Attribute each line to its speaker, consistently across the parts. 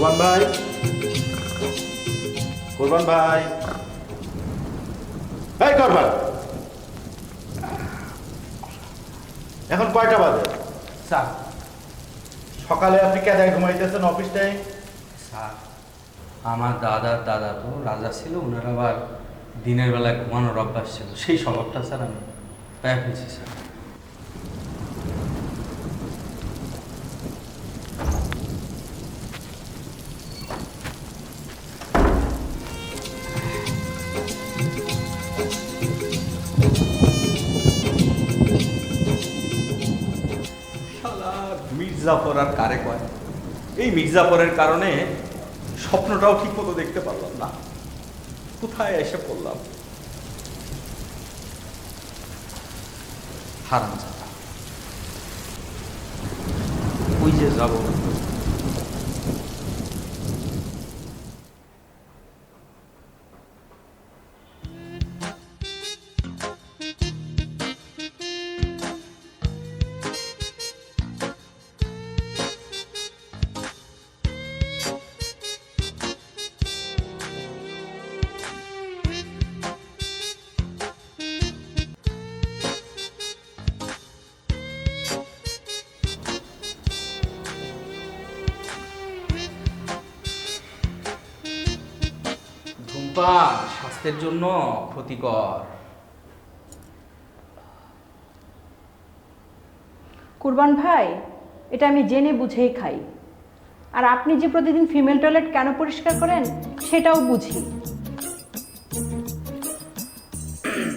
Speaker 1: কোরবান ভাই। কোরবান ভাই। এই কোরবান। এখন কয়টা বাজে?
Speaker 2: স্যার
Speaker 1: সকালে আপনি কেদায় ঘুমাইতেছেন অফিস টাইম
Speaker 2: স্যার আমার দাদার দাদা তো রাজা ছিল ওনার আবার দিনের বেলায় ঘুমানোর অভ্যাস ছিল। সেই স্বভাবটা স্যার আমি পেয়ে ফেলছি স্যার।
Speaker 3: মির্জাফর আর কারে কয়? এই মির্জাফরের কারণে স্বপ্নটাও ঠিক মতো দেখতে পারলাম না। কোথায় এসে পড়লাম? হারাম ওই যে যাব
Speaker 2: ধূমপান স্বাস্থ্যের জন্য ক্ষতিকর।
Speaker 4: কুরবান ভাই এটা আমি জেনে বুঝেই খাই। আর আপনি যে প্রতিদিন ফিমেল টয়লেট কেন পরিষ্কার করেন সেটাও বুঝি।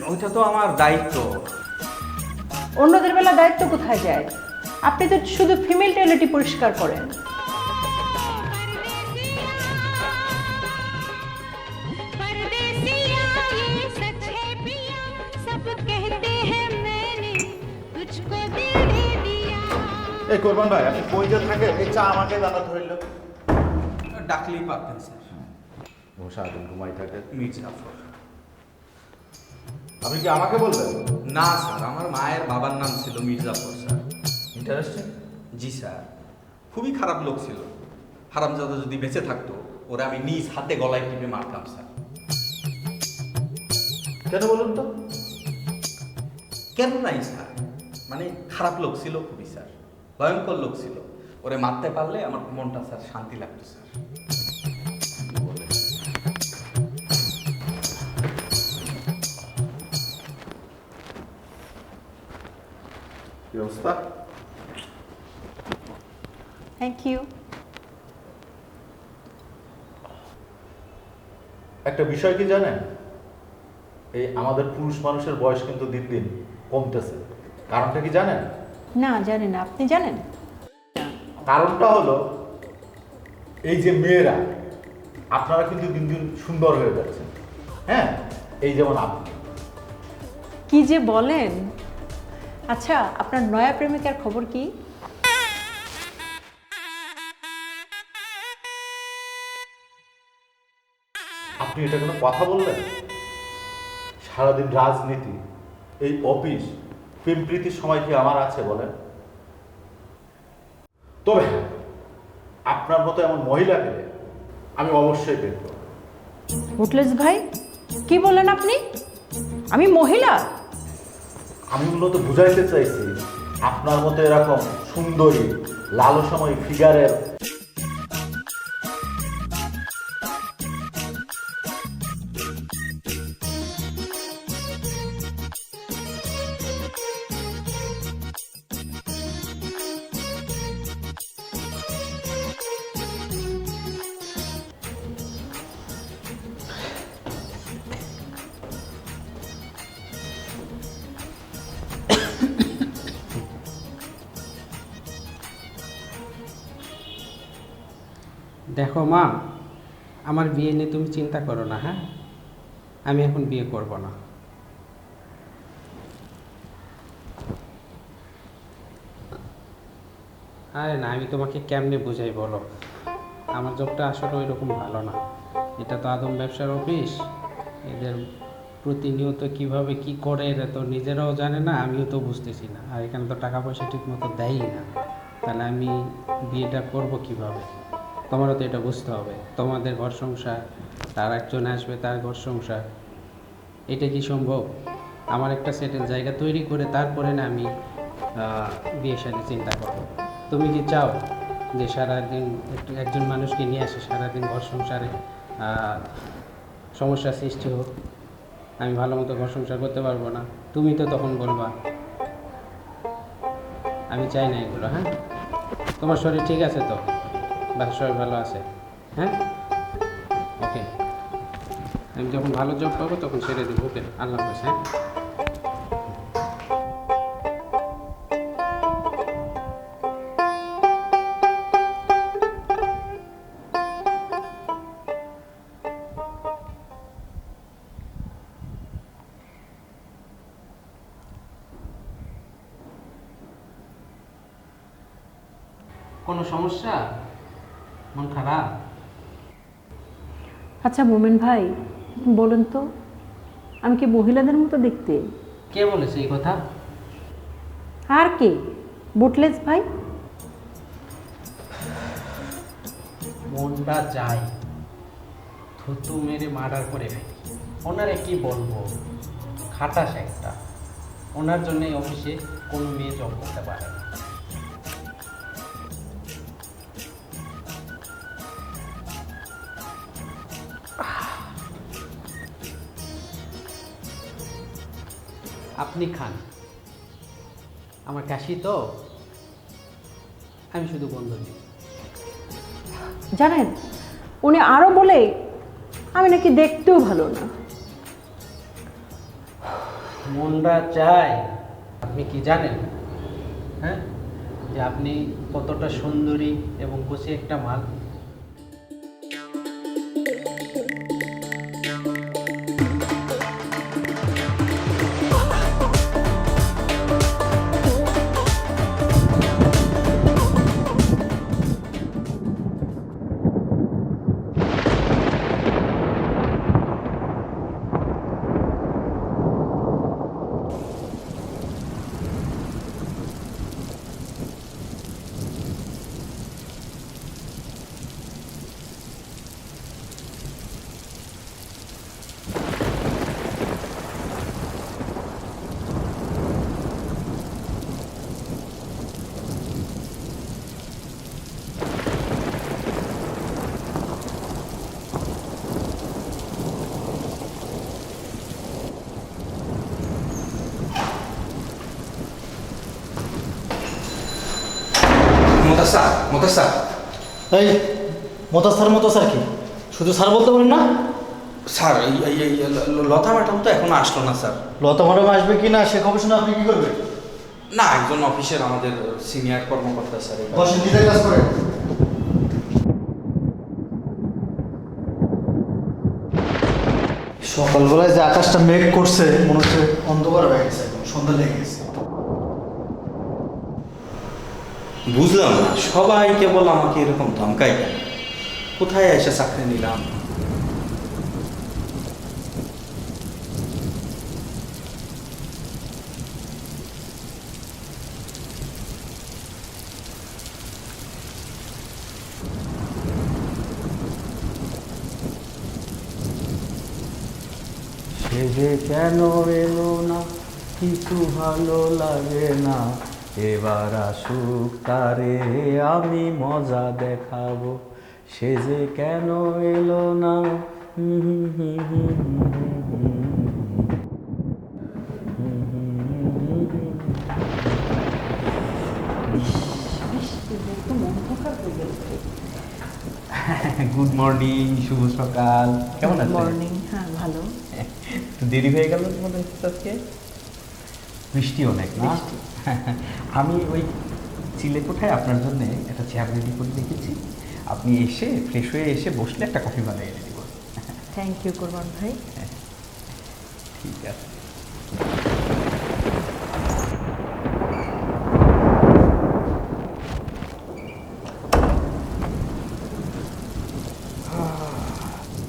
Speaker 2: ওইটা তো আমার দায়িত্ব।
Speaker 4: অন্যদের বেলা দায়িত্ব কোথায় যায়? আপনি তো শুধু ফিমেল টয়লেটই পরিষ্কার করেন।
Speaker 1: এই কোরবান ভাই আপনি কই যে থাকে এই চা আমাকে দাদা ধরল।
Speaker 2: ডাকলেই পারতেন স্যার।
Speaker 1: ও সারাদিন ঘুমাই থাকে।
Speaker 2: মির্জাফর।
Speaker 1: আপনি কি আমাকে বলবেন?
Speaker 2: না স্যার আমার মায়ের বাবার নাম ছিল মির্জাফর স্যার।
Speaker 1: ইন্টারেস্টিং
Speaker 2: জি স্যার
Speaker 3: খুবই খারাপ লোক ছিল। হারামজাদা যদি বেঁচে থাকতো ওরা আমি নিজ হাতে গলায় টিপে মারতাম স্যার।
Speaker 1: কেন বলুন তো?
Speaker 3: কেন নাই স্যার? মানে খারাপ লোক ছিল খুবই। ভয়ঙ্কর লোক ছিল। ওরে মারতে পারলে আমার মনটা স্যার শান্তি লাগতো স্যার।
Speaker 1: কি অবস্থা?
Speaker 4: থ্যাংক ইউ
Speaker 1: একটা বিষয় কি জানেন? এই আমাদের পুরুষ মানুষের বয়স কিন্তু দিন দিন কমতেছে। কারণটা কি জানেন?
Speaker 4: না জানেন না আপনি জানেন?
Speaker 1: কারণটা হলো এই যে মেয়েরা আপনারা কিন্তু দিন দিন সুন্দর হয়ে যাচ্ছেন। হ্যাঁ? এই যেমন আপনি।
Speaker 4: কি যে বলেন? আচ্ছা আপনার নয়া প্রেমিকার খবর কি?
Speaker 1: আপনি এটা কোনো কথা বললেন? সারাদিন রাজনীতি এই অফিস প্রেম প্রীতির সময় কি আমার আছে বলেন? তবে আপনার মতো এমন মহিলা পেলে আমি অবশ্যই দেখব
Speaker 4: মুটলেস ভাই কি বলেন আপনি? আমি মহিলা?
Speaker 1: আমি মূলত বুঝাইতে চাইছি আপনার মতো এরকম সুন্দরী লালসময় ফিগারের
Speaker 5: দেখো মা, আমার বিয়ে নিয়ে তুমি চিন্তা করো না হ্যাঁ? আমি এখন বিয়ে করব না। আরে না, আমি তোমাকে কেমনে বুঝাই বলো? আমার জবটা আসলে ওই রকম ভালো না। এটা তো আদম ব্যবসার অফিস। এদের প্রতিনিয়ত কীভাবে কি করে, এরা তো নিজেরাও জানে না, আমিও তো বুঝতেছি না। আর এখানে তো টাকা পয়সা ঠিক মতো দেয়ই না। তাহলে আমি বিয়েটা করব কীভাবে? তোমারও তো এটা বুঝতে হবে। তোমাদের ঘর সংসার তার একজন আসবে তার ঘর সংসার। এটা কি সম্ভব? আমার একটা সেটেল জায়গা তৈরি করে তারপরে না আমি বিয়ে সাথে চিন্তা করব। তুমি কি চাও যে সারাদিন একজন মানুষকে নিয়ে আসে সারাদিন ঘর সংসারে আহ, সমস্যার সৃষ্টি হোক? আমি ভালো মতো ঘর সংসার করতে পারব না। তুমি তো তখন বলবা আমি চাই না এগুলো হ্যাঁ? তোমার শরীর ঠিক আছে তো? বাসার সবাই ভালো আছে। হ্যাঁ? ওকে আমি যখন ভালো জব পাবো তখন ছেড়ে দেবো ওকে আল্লাহ হাফেজ হ্যাঁ? কোনো সমস্যা? মন খারাপ?
Speaker 4: আচ্ছা মোমেন ভাই বলুন তো আমি কি মহিলাদের মতো দেখতে?
Speaker 5: কে বলেছে এই কথা?
Speaker 4: আর কে? বুটলেস ভাই?
Speaker 5: মনটা চাই থুতু মেরে মার্ডার করে ফেলি। ওনারে কি বলব? খাটাস একটা। ওনার জন্য অফিসে কোনো মেয়ে জব করতে পারে না। আপনি খান। আমার কাশি তো? আমি শুধু বন্ধ দিই
Speaker 4: জানেন উনি আরও বলে আমি নাকি দেখতেও ভালো না।
Speaker 5: মনটা চায় আপনি কি জানেন? হ্যাঁ? যে আপনি কতটা সুন্দরী এবং বসে একটা মাল।
Speaker 6: এই মতো স্যার মতো স্যার কি? শুধু স্যার বলতে পারেন না?
Speaker 3: স্যার লতা ম্যাডাম তো এখনও আসলো না স্যার।
Speaker 6: লতা ম্যাডাম আসবে কি না সে খবর শুনে আপনি কি করবেন?
Speaker 3: না একজন অফিসের আমাদের সিনিয়র কর্মকর্তা স্যার
Speaker 6: নিজের কাজ করেন। সকালবেলায় যে আকাশটা মেঘ করছে মনে হচ্ছে অন্ধকার হয়ে গেছে সন্ধ্যা লেগে গেছে।
Speaker 3: বুঝলাম না, সবাই কেবল আমাকে এরকম ধমকাই কোথায় এসে চাকরি নিলাম?
Speaker 6: সে যে কেন এলো না, কিছু ভালো লাগে না। এবার আসুক তারে আমি মজা দেখাবো। সে যে কেন এলো না?
Speaker 7: গুড মর্নিং শুভ সকাল। কেমন আছেন?
Speaker 4: মর্নিং হ্যাঁ ভালো।
Speaker 7: একটু দেরি হয়ে গেল মনে হচ্ছে আজকে? বৃষ্টি অনেক না? আমি ওই চিলে কোঠায় আপনার জন্য একটা চেয়ার রেডি করে দেখেছি আপনি এসে ফ্রেশ হয়ে এসে বসলে একটা কফি বানাই এনে দিব
Speaker 4: থ্যাংক ইউ কুরবান ভাই।
Speaker 7: ঠিক আছে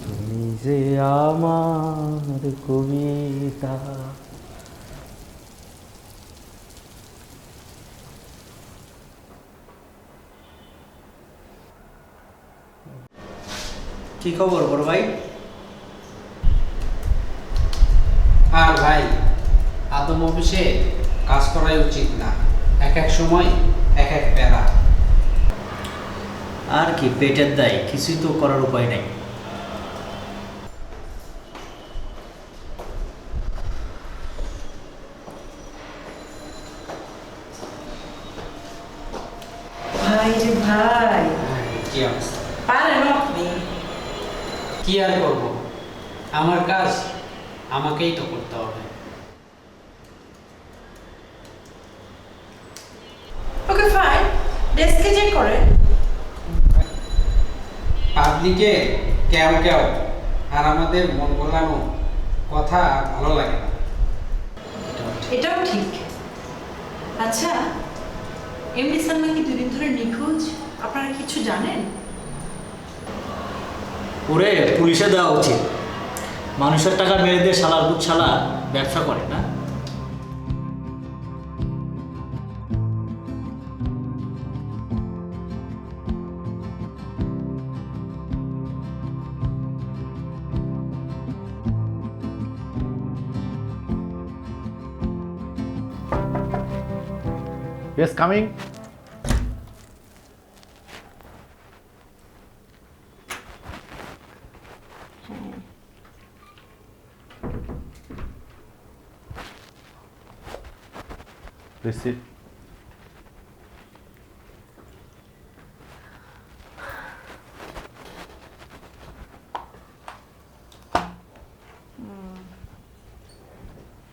Speaker 6: তুমি যে আমার কবিতা
Speaker 8: কি খবর বড় ভাই?
Speaker 5: আর ভাই আদম অফিসে কাজ করাই উচিত না। এক এক সময় এক এক প্যারা
Speaker 8: আর কি পেটের দায় কিছুই তো করার উপায় নেই।
Speaker 4: ভাই রে ভাই।
Speaker 5: হ্যাঁ, কি অবস্থা?
Speaker 4: পারেন আপনি
Speaker 5: কি আর করব? আমার কাজ আমাকেই তো করতে হবে।
Speaker 4: ওকে ফাইন ডেস্কে যে করেন
Speaker 5: পাবলিকে কেউ কেউ আর আমাদের মন গোলানো কথা ভালো লাগে না।
Speaker 4: এটাও ঠিক। আচ্ছা এমডি সালমা কি দুদিন ধরে নিখোঁজ আপনারা কিছু জানেন?
Speaker 8: ওরে পুলিশে দেওয়া উচিত। মানুষের টাকা মেরে দিয়ে শালার বুট শালা ব্যবসা করে, না?
Speaker 1: ইয়েস কামিং রিসিভ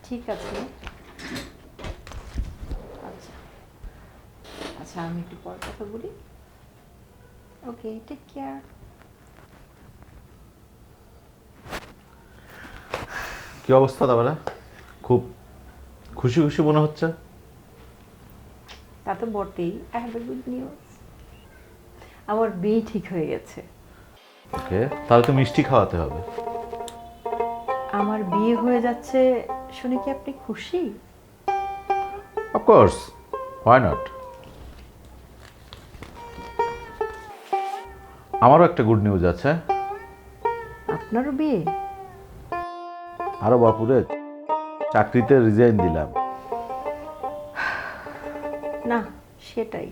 Speaker 4: ঠিক আছে। আচ্ছা। আচ্ছা আমি একটু পর কথা বলি। ওকে টেক কেয়ার
Speaker 1: কি অবস্থা তাহলে? খুব খুশি খুশি মনে হচ্ছে?
Speaker 4: তা তো বটেই I have a good news আমার বিয়ে ঠিক হয়ে গেছে।
Speaker 1: ওকে তাহলে তো মিষ্টি খাওয়াতে হবে।
Speaker 4: আমার বিয়ে হয়ে যাচ্ছে শুনে কি আপনি খুশি?
Speaker 1: অফকোর্স হোয়াই নট আমারও একটা গুড নিউজ আছে।
Speaker 4: আপনারও বিয়ে?
Speaker 1: আরও বাপুরে চাকরিতে রিজাইন দিলাম।
Speaker 4: সেটাই।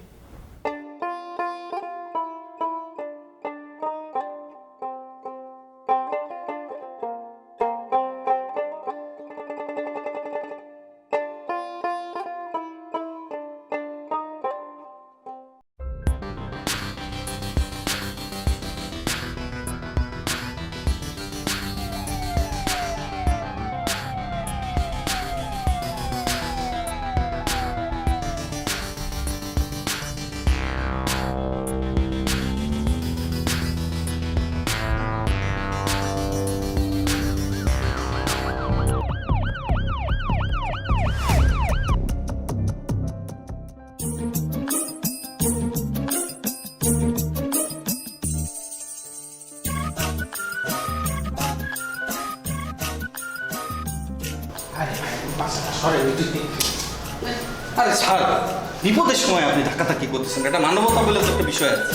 Speaker 3: বিপদের সময় আপনি ধাক্কাধাক্কি করতেছেন। এটা মানবতা বলে একটা বিষয় আছে।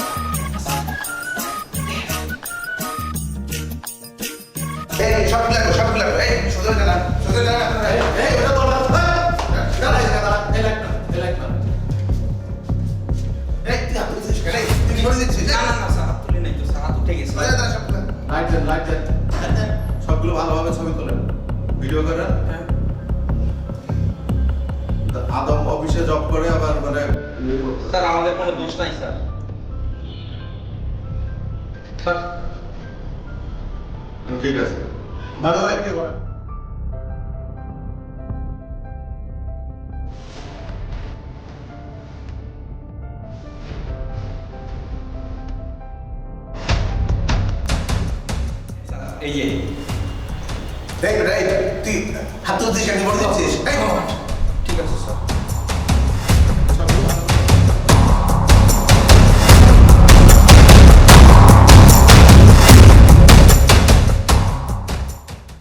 Speaker 9: এই সবগুলা ভালোভাবে ছবি তোলেন। ভিডিও করেন অফিসে জব করে আবার মানে
Speaker 3: স্যার আমাদের কোনো দোষ নাই স্যার।
Speaker 9: ঠিক আছে। কি করে
Speaker 3: এই যে।
Speaker 9: এই রে তুই হাত তুলছিস কেন বলে দিচ্ছিস এই